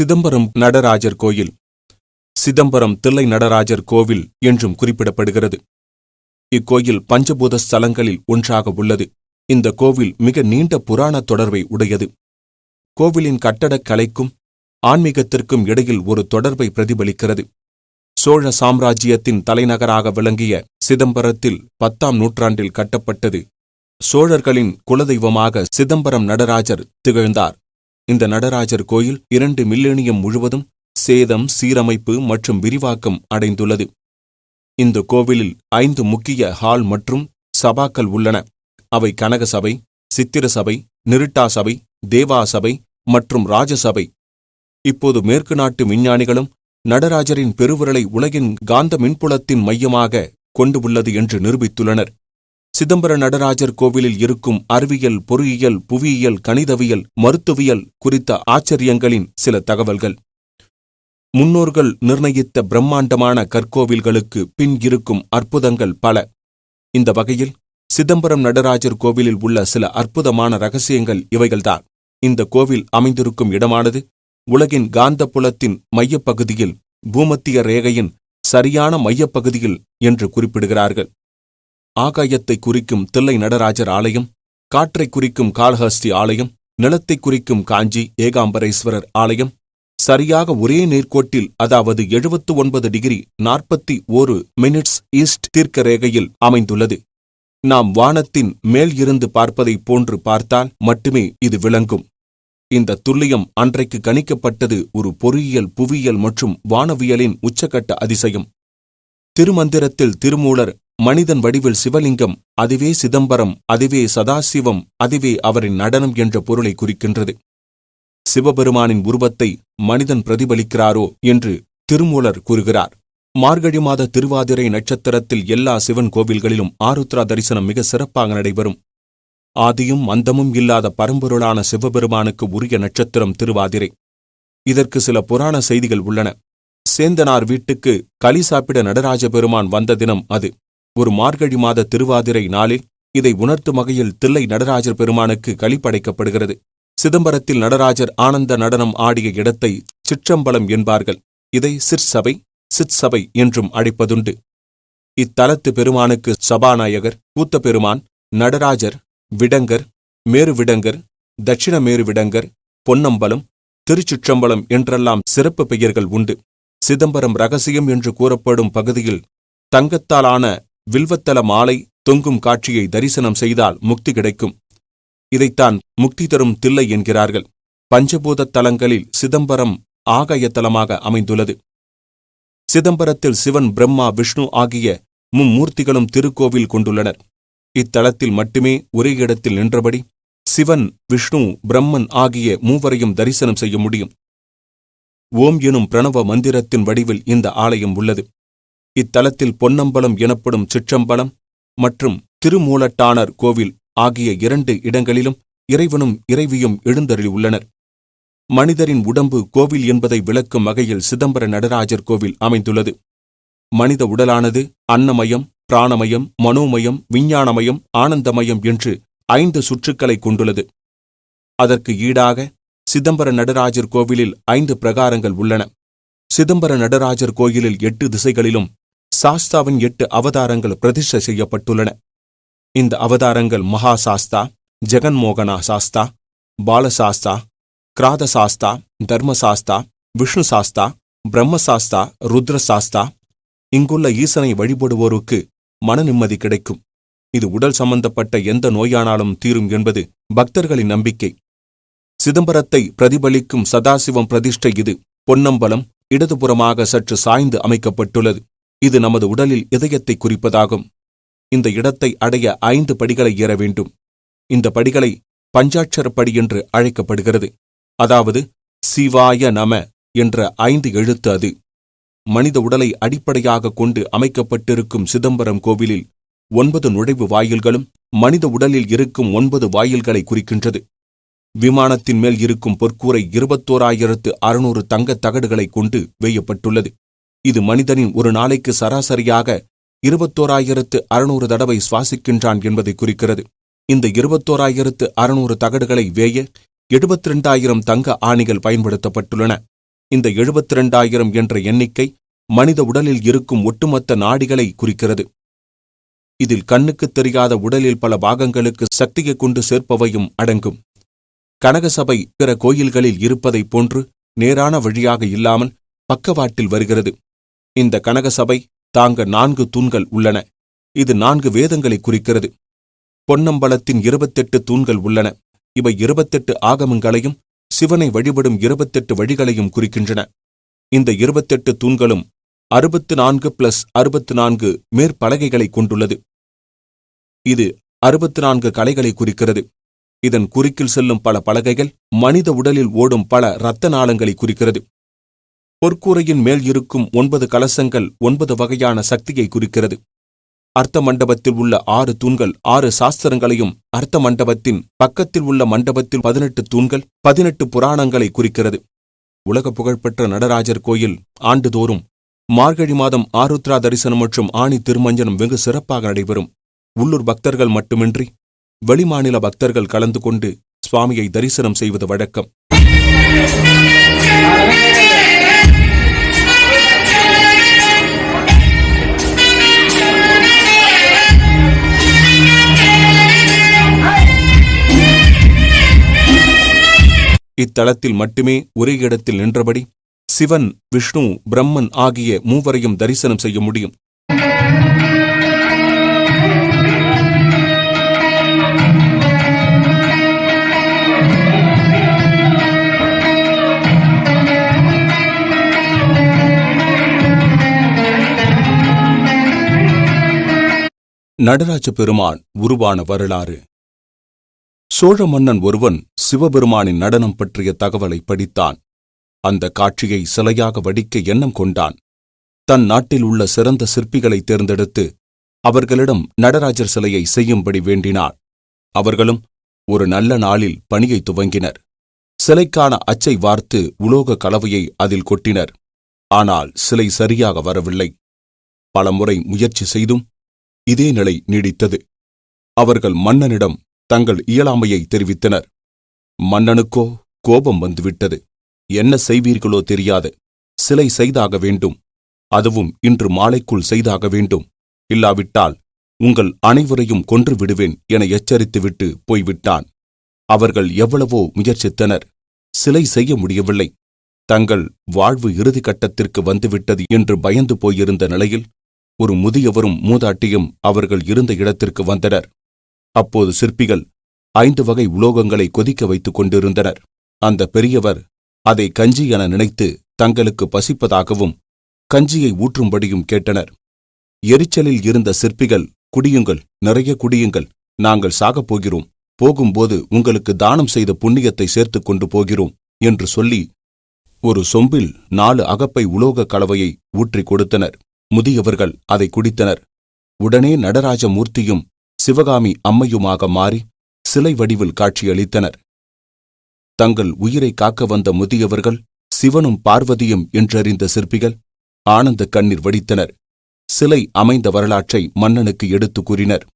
சிதம்பரம் நடராஜர் கோயில். சிதம்பரம் தில்லை நடராஜர் கோவில் என்றும் குறிப்பிடப்படுகிறது. இக்கோயில் பஞ்சபூத ஸ்தலங்களில் ஒன்றாக உள்ளது. இந்த கோவில் மிக நீண்ட புராண தொடர்பை உடையது. கோவிலின் கட்டடக் கலைக்கும் ஆன்மீகத்திற்கும் இடையில் ஒரு தொடர்பை பிரதிபலிக்கிறது. சோழ சாம்ராஜ்யத்தின் தலைநகராக விளங்கிய சிதம்பரத்தில் பத்தாம் நூற்றாண்டில் கட்டப்பட்டது. சோழர்களின் குலதெய்வமாக சிதம்பரம் நடராஜர் திகழ்ந்தார். இந்த நடராஜர் கோயில் இரண்டு மில்லேனியம் முழுவதும் சேதம் சீரமைப்பு மற்றும் விரிவாக்கம் அடைந்துள்ளது. இந்த கோவிலில் ஐந்து முக்கிய ஹால் மற்றும் சபாக்கள் உள்ளன. அவை கனக சபை சித்திர சபை நிருட்டா சபை தேவா சபை மற்றும் ராஜசபை. இப்போது மேற்கு நாட்டு விஞ்ஞானிகளும் நடராஜரின் பெருவிரலை உலகின் காந்த மின்புலத்தின் மையமாக கொண்டு உள்ளது என்று நிரூபித்துள்ளனர். சிதம்பர நடராஜர் கோவிலில் இருக்கும் அறிவியல் பொறியியல் புவியியல் கணிதவியல் மருத்துவியல் குறித்த ஆச்சரியங்களின் சில தகவல்கள். முன்னோர்கள் நிர்ணயித்த பிரம்மாண்டமான கற்கோவில்களுக்கு பின் இருக்கும் அற்புதங்கள் பல. இந்த வகையில் சிதம்பரம் நடராஜர் கோவிலில் உள்ள சில அற்புதமான ரகசியங்கள் இவைகள்தான். இந்த கோவில் அமைந்திருக்கும் இடமானது உலகின் காந்தப்புலத்தின் மையப்பகுதியில் பூமத்திய ரேகையின் சரியான மையப்பகுதியில் என்று குறிப்பிடுகிறார்கள். ஆகாயத்தை குறிக்கும் தில்லை நடராஜர் ஆலயம் காற்றை குறிக்கும் காளஹஸ்தி ஆலயம் நிலத்தை குறிக்கும் காஞ்சி ஏகாம்பரேஸ்வரர் ஆலயம். சரியாக ஒரே நேர்கோட்டில் அதாவது எழுபத்து ஒன்பது டிகிரி நாற்பத்தி ஓரு மினிட்ஸ் ஈஸ்ட் தீர்க்க ரேகையில் அமைந்துள்ளது. நாம் வானத்தின் மேல் இருந்து பார்ப்பதைப் போன்று பார்த்தால் மட்டுமே இது விளங்கும். இந்த துல்லியம் அன்றைக்கு கணிக்கப்பட்டது ஒரு பொறியியல் புவியியல் மற்றும் வானவியலின் உச்சக்கட்ட அதிசயம். திருமந்திரத்தில் திருமூலர் மனிதன் வடிவில் சிவலிங்கம் அதுவே சிதம்பரம் அதுவே சதாசிவம் அதுவே அவரின் நடனம் என்ற பொருளை குறிக்கின்றது. சிவபெருமானின் உருவத்தை மனிதன் பிரதிபலிக்கிறாரோ என்று திருமூலர் கூறுகிறார். மார்கழி மாத திருவாதிரை நட்சத்திரத்தில் எல்லா சிவன் கோவில்களிலும் ஆருத்ரா தரிசனம் மிக சிறப்பாக நடைபெறும். ஆதியும் அந்தமும் இல்லாத பரம்பொருளான சிவபெருமானுக்கு உரிய நட்சத்திரம் திருவாதிரை. இதற்கு சில புராண செய்திகள் உள்ளன. சேந்தனார் வீட்டுக்கு களி சாப்பிட நடராஜ பெருமான் வந்த தினம் அது. ஒரு மார்கழி மாத திருவாதிரை நாளில் இதை உணர்த்தும் வகையில் தில்லை நடராஜர் பெருமானுக்கு களிப்படைக்கப்படுகிறது. சிதம்பரத்தில் நடராஜர் ஆனந்த நடனம் ஆடிய இடத்தை சிற்றம்பலம் என்பார்கள். இதை சிற்சபை சிற்சபை என்றும் அழைப்பதுண்டு. இத்தலத்து பெருமானுக்கு சபாநாயகர் கூத்த பெருமான் நடராஜர் விடங்கர் மேருவிடங்கர் தட்சிண மேருவிடங்கர் பொன்னம்பலம் திருச்சிற்றம்பலம் என்றெல்லாம் சிறப்பு பெயர்கள் உண்டு. சிதம்பரம் ரகசியம் என்று கூறப்படும் பகுதியில் தங்கத்தாலான வில்வத்தல மாலை தொங்கும் காட்சியை தரிசனம் செய்தால் முக்தி கிடைக்கும். இதைத்தான் முக்தி தரும் தில்லை என்கிறார்கள். பஞ்சபூதத் தலங்களில் சிதம்பரம் ஆகாயத்தலமாக அமைந்துள்ளது. சிதம்பரத்தில் சிவன் பிரம்மா விஷ்ணு ஆகிய மும்மூர்த்திகளும் திருக்கோவில் கொண்டுள்ளனர். இத்தலத்தில் மட்டுமே ஒரே இடத்தில் நின்றபடி சிவன் விஷ்ணு பிரம்மன் ஆகிய மூவரையும் தரிசனம் செய்ய முடியும். ஓம் எனும் பிரணவ மந்திரத்தின் வடிவில் இந்த ஆலயம் உள்ளது. இத்தலத்தில் பொன்னம்பலம் எனப்படும் சிற்றம்பலம் மற்றும் திருமூலட்டானர் கோவில் ஆகிய இரண்டு இடங்களிலும் இறைவனும் இறைவியும் எழுந்தருளியுள்ளனர். மனிதரின் உடம்பு கோவில் என்பதை விளக்கும் வகையில் சிதம்பர நடராஜர் கோவில் அமைந்துள்ளது. மனித உடலானது அன்னமயம் பிராணமயம் மனோமயம் விஞ்ஞானமயம் ஆனந்தமயம் என்று ஐந்து சுற்றுக்களை கொண்டுள்ளது. அதற்கு ஈடாக சிதம்பர நடராஜர் கோவிலில் ஐந்து பிரகாரங்கள் உள்ளன. சிதம்பர நடராஜர் கோயிலில் எட்டு திசைகளிலும் சாஸ்தாவின் எட்டு அவதாரங்கள் பிரதிஷ்டை செய்யப்பட்டுள்ளன. இந்த அவதாரங்கள் மகா சாஸ்தா ஜெகன்மோகனா சாஸ்தா பாலசாஸ்தா கிராதசாஸ்தா தர்மசாஸ்தா விஷ்ணு சாஸ்தா பிரம்மசாஸ்தா ருத்ரசாஸ்தா. இங்குள்ள ஈசனை வழிபடுவோருக்கு மன நிம்மதி கிடைக்கும். இது உடல் சம்பந்தப்பட்ட எந்த நோயானாலும் தீரும் என்பது பக்தர்களின் நம்பிக்கை. சிதம்பரத்தை பிரதிபலிக்கும் சதாசிவம் பிரதிஷ்டை இது பொன்னம்பலம் இடதுபுறமாக சற்று சாய்ந்து அமைக்கப்பட்டுள்ளது. இது நமது உடலில் இதயத்தை குறிப்பதாகும். இந்த இடத்தை அடைய ஐந்து படிகளை ஏற வேண்டும். இந்த படிகளை பஞ்சாட்சரப்படி என்று அழைக்கப்படுகிறது. அதாவது சிவாய நம என்ற ஐந்து எழுத்து அது. மனித உடலை அடிப்படையாக கொண்டு அமைக்கப்பட்டிருக்கும் சிதம்பரம் கோவிலில் ஒன்பது நுழைவு வாயில்களும் மனித உடலில் இருக்கும் ஒன்பது வாயில்களை குறிக்கின்றது. விமானத்தின் மேல் இருக்கும் பொற்கூரை இருபத்தோராயிரத்து அறுநூறு தங்கத் தகடுகளை கொண்டு வேயப்பட்டுள்ளது. இது மனிதனின் ஒரு நாளைக்கு சராசரியாக இருபத்தோராயிரத்து அறுநூறு தடவை சுவாசிக்கின்றான் என்பதை குறிக்கிறது. இந்த இருபத்தோராயிரத்து அறுநூறு தகடுகளை வேய எழுபத்தி ரெண்டாயிரம் தங்க ஆணிகள் பயன்படுத்தப்பட்டுள்ளன. இந்த எழுபத்தி ரெண்டாயிரம் என்ற எண்ணிக்கை மனித உடலில் இருக்கும் ஒட்டுமொத்த நாடிகளை குறிக்கிறது. இதில் கண்ணுக்குத் தெரியாத உடலில் பல பாகங்களுக்கு சக்தியை கொண்டு சேர்ப்பவையும் அடங்கும். கனகசபை பிற கோயில்களில் இருப்பதைப் போன்று நேரான வழியாக இல்லாமல் பக்கவாட்டில் வருகிறது. இந்த கனகசபை தாங்க நான்கு தூண்கள் உள்ளன. இது நான்கு வேதங்களை குறிக்கிறது. பொன்னம்பலத்தின் இருபத்தெட்டு தூண்கள் உள்ளன. இவை இருபத்தெட்டு ஆகமங்களையும் சிவனை வழிபடும் இருபத்தெட்டு வழிகளையும் குறிக்கின்றன. இந்த இருபத்தெட்டு தூண்களும் அறுபத்து நான்கு பிளஸ் அறுபத்து நான்கு மேற்பலகைகளை கொண்டுள்ளது. இது அறுபத்து நான்கு கலைகளை குறிக்கிறது. இதன் குறுக்கில் செல்லும் பல பலகைகள் மனித உடலில் ஓடும் பல இரத்த நாளங்களை குறிக்கிறது. பொற்கூரையின் மேல் இருக்கும் ஒன்பது கலசங்கள் ஒன்பது வகையான சக்தியை குறிக்கிறது. அர்த்த மண்டபத்தில் உள்ள ஆறு தூண்கள் ஆறு சாஸ்திரங்களையும் அர்த்த மண்டபத்தின் பக்கத்தில் உள்ள மண்டபத்தில் பதினெட்டு தூண்கள் பதினெட்டு புராணங்களை குறிக்கிறது. உலக புகழ்பெற்ற நடராஜர் கோயில் ஆண்டுதோறும் மார்கழி மாதம் ஆருத்ரா தரிசனம் மற்றும் ஆணி திருமஞ்சனம் வெகு சிறப்பாக நடைபெறும். உள்ளூர் பக்தர்கள் மட்டுமின்றி வெளிமாநில பக்தர்கள் கலந்து கொண்டு சுவாமியை தரிசனம் செய்வது வழக்கம். இத்தலத்தில் மட்டுமே ஒரே இடத்தில் நின்றபடி சிவன் விஷ்ணு பிரம்மன் ஆகிய மூவரையும் தரிசனம் செய்ய முடியும். நடராஜ பெருமான் உருவான வரலாறு. சோழ மன்னன் ஒருவன் சிவபெருமானின் நடனம் பற்றிய தகவலை படித்தான். அந்த காட்சியை சிலையாக வடிக்க எண்ணம் கொண்டான். தன் நாட்டில் உள்ள சிறந்த சிற்பிகளை தேர்ந்தெடுத்து அவர்களிடம் நடராஜர் சிலையை செய்யும்படி வேண்டினான். அவர்களும் ஒரு நல்ல நாளில் பணியை துவங்கினர். சிலைக்கான அச்சை வார்த்து உலோக கலவையை அதில் கொட்டினர். ஆனால் சிலை சரியாக வரவில்லை. பலமுறை முயற்சி செய்தும் இதே நிலை நீடித்தது. அவர்கள் மன்னனிடம் தங்கள் இயலாமையை தெரிவித்தனர். மன்னனுக்கோ கோபம் வந்துவிட்டது. என்ன செய்வீர்களோ தெரியாது. சிலை செய்தாக வேண்டும். அதுவும் இன்று மாலைக்குள் செய்தாக வேண்டும். இல்லாவிட்டால் உங்கள் அனைவரையும் கொன்று விடுவேன் என எச்சரித்துவிட்டு போய்விட்டான். அவர்கள் எவ்வளவோ முயற்சித்தனர். சிலை செய்ய முடியவில்லை. தங்கள் வாழ்வு இறுதி கட்டத்திற்கு வந்துவிட்டது என்று பயந்து போயிருந்த நிலையில் ஒரு முதியவரும் மூதாட்டியும் அவர்கள் இருந்த இடத்திற்கு வந்தனர். அப்போது சிற்பிகள் ஐந்து வகை உலோகங்களை கொதிக்க வைத்துக் கொண்டிருந்தனர். அந்த பெரியவர் அதை கஞ்சி என நினைத்து தங்களுக்கு பசிப்பதாகவும் கஞ்சியை ஊற்றும்படியும் கேட்டனர். எரிச்சலில் இருந்த சிற்பிகள் குடியுங்கள் நிறைய குடியுங்கள் நாங்கள் சாகப் போகிறோம் போகும்போது உங்களுக்கு தானம் செய்த புண்ணியத்தை சேர்த்துக் கொண்டு போகிறோம் என்று சொல்லி ஒரு சொம்பில் நாலு அகப்பை உலோக கலவையை ஊற்றிக் கொடுத்தனர். முதியவர்கள் அதை குடித்தனர். உடனே நடராஜ மூர்த்தியும் சிவகாமி அம்மையுமாக மாறி சிலை வடிவில் காட்சியளித்தனர். தங்கள் உயிரை காக்க வந்த முதியவர்கள் சிவனும் பார்வதியும் என்றறிந்த சிற்பிகள் ஆனந்த கண்ணீர் வடித்தனர். சிலை அமைந்த வரலாற்றை மன்னனுக்கு எடுத்துக் கூறினர்.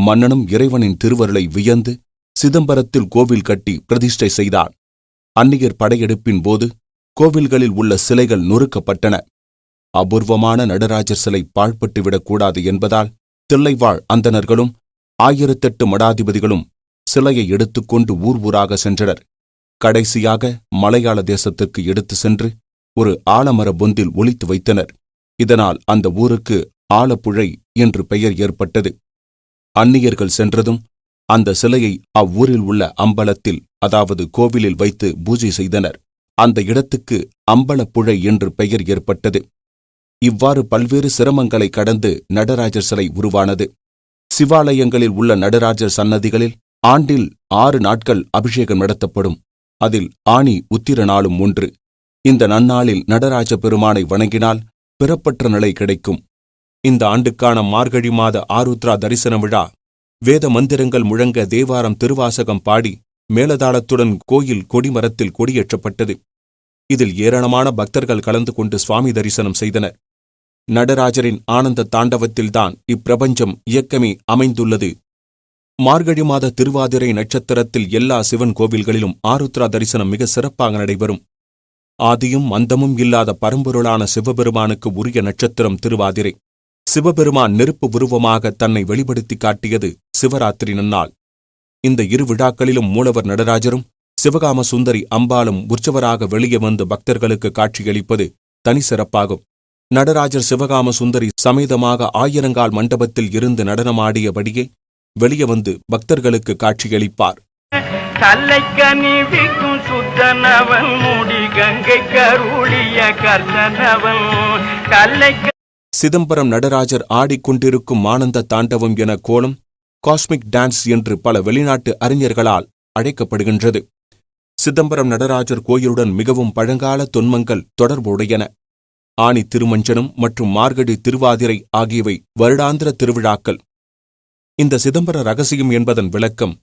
மன்னனும் இறைவனின் திருவருளை வியந்து சிதம்பரத்தில் கோவில் கட்டி பிரதிஷ்டை செய்தான். அந்நியர் படையெடுப்பின் போது கோவில்களில் உள்ள சிலைகள் நொறுக்கப்பட்டன. அபூர்வமான நடராஜர் சிலை பாழ்பட்டுவிடக்கூடாது என்பதால் தில்லைவாழ் அந்தணர்களும் ஆயிரத்தெட்டு மடாதிபதிகளும் சிலையை எடுத்துக்கொண்டு ஊர் ஊராக சென்றனர். கடைசியாக மலையாள தேசத்துக்கு எடுத்து சென்று ஒரு ஆலமர பொந்தில் ஒளித்து வைத்தனர். இதனால் அந்த ஊருக்கு ஆலப்புழை என்று பெயர் ஏற்பட்டது. அந்நியர்கள் சென்றதும் அந்த சிலையை அவ்வூரில் உள்ள அம்பலத்தில் அதாவது கோவிலில் வைத்து பூஜை செய்தனர். அந்த இடத்துக்கு அம்பலப்புழை என்று பெயர் ஏற்பட்டது. இவ்வாறு பல்வேறு சிரமங்களை கடந்து நடராஜர் சிலை உருவானது. சிவாலயங்களில் உள்ள நடராஜர் சன்னதிகளில் ஆண்டில் ஆறு நாட்கள் அபிஷேகம் நடத்தப்படும். அதில் ஆணி உத்திர நாளும் ஒன்று. இந்த நன்னாளில் நடராஜ பெருமானை வணங்கினால் பிறப்பற்ற நிலை கிடைக்கும். இந்த ஆண்டுக்கான மார்கழி மாத ஆருத்ரா தரிசன விழா. வேத மந்திரங்கள் முழங்க தேவாரம் திருவாசகம் பாடி மேலதாளத்துடன் கோயில் கொடிமரத்தில் கொடியேற்றப்பட்டது. இதில் ஏராளமான பக்தர்கள் கலந்து கொண்டு சுவாமி தரிசனம் செய்தனர். நடராஜரின் ஆனந்த தாண்டவத்தில்தான் இப்பிரபஞ்சம் இயக்கமே அமைந்துள்ளது. மார்கழி மாத திருவாதிரை நட்சத்திரத்தில் எல்லா சிவன் கோவில்களிலும் ஆருத்ரா தரிசனம் மிக சிறப்பாக நடைபெறும். ஆதியும் அந்தமும் இல்லாத பரம்பொருளான சிவபெருமானுக்கு உரிய நட்சத்திரம் திருவாதிரை. சிவபெருமான் நெருப்பு உருவமாக தன்னை வெளிப்படுத்தி காட்டியது சிவராத்திரி நன்னாள். இந்த இரு விழாக்களிலும் மூலவர் நடராஜரும் சிவகாம சுந்தரி அம்பாளும் உற்சவராக வெளியே வந்து பக்தர்களுக்கு காட்சியளிப்பது தனி சிறப்பாகும் நடராஜர் சிவகாம சுந்தரி சமேதமாக ஆயிரங்கால் மண்டபத்தில் இருந்து நடனமாடியபடியே வெளியே வந்து பக்தர்களுக்கு காட்சியளிப்பார். கல்லைக்கனி விக்கும் சுத்தனவன் முடி கங்கை கருளிய கர்த்தனவன். கல்லைக்க சிதம்பரம் நடராஜர் ஆடிக்கொண்டிருக்கும் ஆனந்த தாண்டவம் என கோலம் காஸ்மிக் டான்ஸ் என்று பல வெளிநாட்டு அறிஞர்களால் அழைக்கப்படுகின்றது. சிதம்பரம் நடராஜர் கோயிலுடன் மிகவும் பழங்கால தொன்மங்கள் தொடர்புடையன. ஆணி திருமஞ்சனம் மற்றும் மார்கழி திருவாதிரை ஆகியவை வருடாந்திர திருவிழாக்கள். இந்த சிதம்பர ரகசியம் என்பதன் விளக்கம்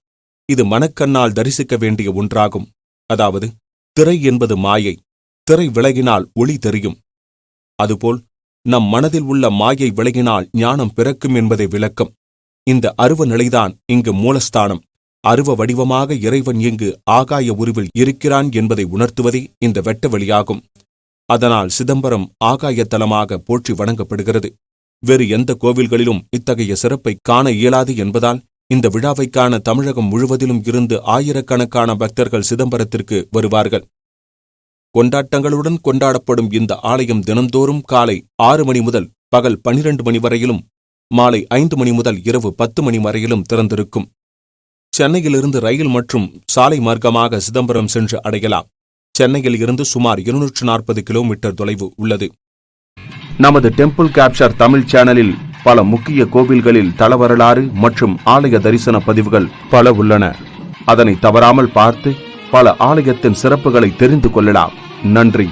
இது மனக்கண்ணால் தரிசிக்க வேண்டிய ஒன்றாகும். அதாவது திரை என்பது மாயை திரை விலகினால் ஒளி தெரியும். அதுபோல் நம் மனதில் உள்ள மாயை விலகினால் ஞானம் பிறக்கும் என்பதை விளக்கம். இந்த அருவ நிலைதான் இங்கு மூலஸ்தானம். அருவ வடிவமாக இறைவன் இங்கு ஆகாய உருவில் இருக்கிறான் என்பதை உணர்த்துவதே இந்த வெட்ட வெளியாகும் அதனால் சிதம்பரம் ஆகாயத்தலமாக போற்றி வணங்கப்படுகிறது. வேறு எந்த கோவில்களிலும் இத்தகைய சிறப்பை காண இயலாது என்பதால் இந்த விழாவைக்கான தமிழகம் முழுவதிலும் இருந்து ஆயிரக்கணக்கான பக்தர்கள் சிதம்பரத்திற்கு வருவார்கள். கொண்டாட்டங்களுடன் கொண்டாடப்படும் இந்த ஆலயம் தினந்தோறும் காலை ஆறு மணி முதல் பகல் பனிரெண்டு மணி வரையிலும் மாலை ஐந்து மணி முதல் இரவு பத்து மணி வரையிலும் திறந்திருக்கும். சென்னையிலிருந்து ரயில் மற்றும் சாலை மார்க்கமாக சிதம்பரம் சென்று அடையலாம். சென்னையில் இருந்து சுமார் இருநூற்று நாற்பது கிலோமீட்டர் தொலைவு உள்ளது. நமது டெம்பிள் கேப்சர் தமிழ் சேனலில் பல முக்கிய கோவில்களில் தல வரலாறு மற்றும் ஆலய தரிசன பதிவுகள் பல உள்ளன. அதனை தவறாமல் பார்த்து பல ஆலயத்தின் சிறப்புகளை தெரிந்து கொள்ளலாம். நன்றி.